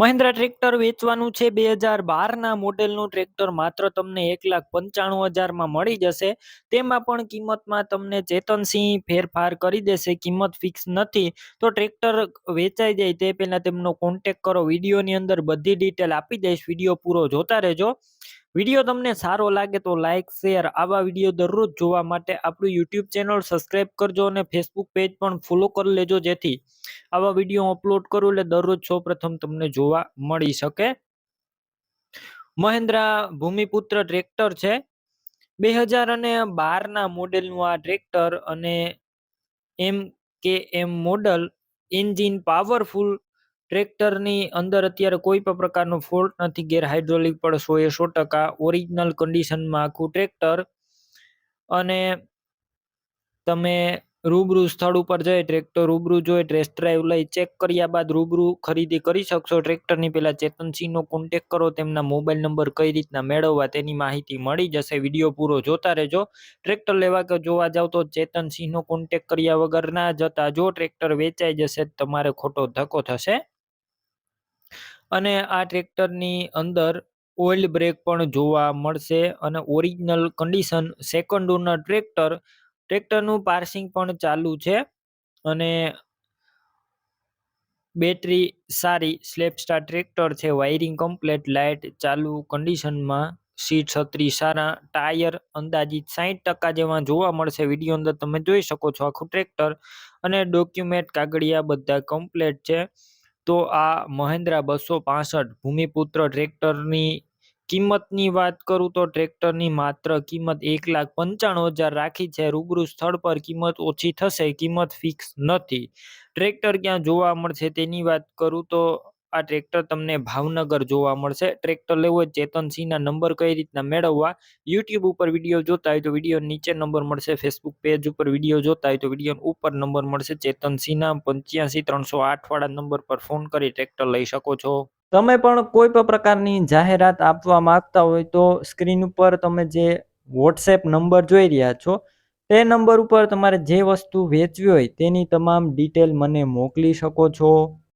Mahindra tractor વેચવાનું છે બે હજાર બારના મોડેલનું ટ્રેક્ટર માત્ર તમને એક લાખ પંચાણું હજારમાં મળી જશે. તેમાં પણ કિંમતમાં તમને ચેતનસિંહ ફેરફાર કરી દેશે, કિંમત ફિક્સ નથી. તો ટ્રેક્ટર વેચાઈ જાય તે પહેલાં તેમનો કોન્ટેક કરો, વિડીયોની અંદર બધી ડિટેલ આપી દઈશ, વીડિયો પૂરો જોતા રહેજો. વીડિયો તમને સારો લાગે તો લાઇક શેર આવા વીડિયો દરરોજ જોવા માટે આપણું યુટ્યુબ ચેનલ સબસ્ક્રાઈબ કરજો અને ફેસબુક પેજ પણ ફોલો કરી લેજો જેથી આવા વીડિયો અપલોડ કરું એટલે દરરોજ સૌપ્રથમ તમને જોવા મળી શકે. મહેન્દ્રા ભૂમિપુત્ર ટ્રેક્ટર છે. બે હજાર અને બારના મોડેલનું આ ટ્રેક્ટર અને એમ કે એમ મોડલ એન્જિન પાવરફુલ ટ્રેક્ટરની અંદર અત્યારે કોઈ પણ પ્રકારનો ફોલ્ટ નથી, ગેર હાઇડ્રોલિક પણ સો એ સો ટકા. ઓરિજિનલ કન્ડિશનમાં આખું ટ્રેક્ટર અને તમે રૂબરૂ સ્થળ ઉપર જઈ ટ્રેક્ટર રૂબરૂ જોઈ ટેસ્ટ ડ્રાઈવ લઈ ચેક કર્યા બાદ રૂબરૂ ખરીદી કરી શકશો. ટ્રેક્ટરની પહેલાં ચેતનસિંહનો કોન્ટેક કરો, તેમના મોબાઈલ નંબર કઈ રીતના મેળવવા તેની માહિતી મળી જશે. વીડિયો પૂરો જોતા રહેજો. ટ્રેક્ટર લેવા કે જોવા જાવ તો ચેતનસિંહનો કોન્ટેક કર્યા વગર ના જતા જો ટ્રેક્ટર વેચાઈ જશે તમારે ખોટો ધક્કો થશે. અને આ ટ્રેક્ટરની અંદર ઓઇલ બ્રેક પણ જોવા મળશે અને original condition second owner tractor, ટ્રેક્ટરનું passing પણ ચાલુ છે અને બેટરી સારી સ્લેપસ્ટાર ટ્રેક્ટર છે, વાયરિંગ કમ્પ્લેટ, લાઇટ ચાલુ કન્ડિશનમાં, સીટ છત્રી સારા, ટાયર અંદાજિત સાહીઠ ટકા જેવા જોવા મળશે. વીડિયો અંદર તમે જોઈ શકો છો આખું ટ્રેક્ટર અને ડોક્યુમેન્ટ, કાગળિયા બધા કમ્પ્લેટ છે. તો આ મહેન્દ્રા બસો પાસઠ ભૂમિપુત્ર ટ્રેક્ટરની કિંમતની વાત કરું તો ટ્રેક્ટરની માત્ર કિંમત એક લાખ પંચાણું હજાર રાખી છે. રૂબરૂ સ્થળ પર કિંમત ઓછી થશે, કિંમત ફિક્સ નથી. ટ્રેક્ટર ક્યાં જોવા મળશે તેની વાત કરું તો આ ટ્રેક્ટર તમને ભાવનગર જોવા મળશે. ટ્રેક્ટર લેવું હોય ચેતનસિંહના નંબર કઈ રીતના મેળવવા? યુટ્યુબ ઉપર વીડિયો જોતા હોય તો વીડિયો નીચે નંબર મળશે. ફેસબુક પેજ ઉપર વીડિયો જોતા હોય તો વીડિયો ઉપર નંબર મળશે. ચેતનસિંહના પંચ્યાસી ત્રણસો આઠ વાળા નંબર પર ફોન કરી ટ્રેક્ટર લઈ શકો છો. તમે પણ કોઈ પણ પ્રકારની જાહેરાત આપવા માંગતા હોય તો સ્ક્રીન ઉપર તમે જે વોટ્સએપ નંબર જોઈ રહ્યા છો, તે નંબર ઉપર તમારે જે વસ્તુ વેચવી હોય તેની તમામ ડિટેલ મને મોકલી શકો છો.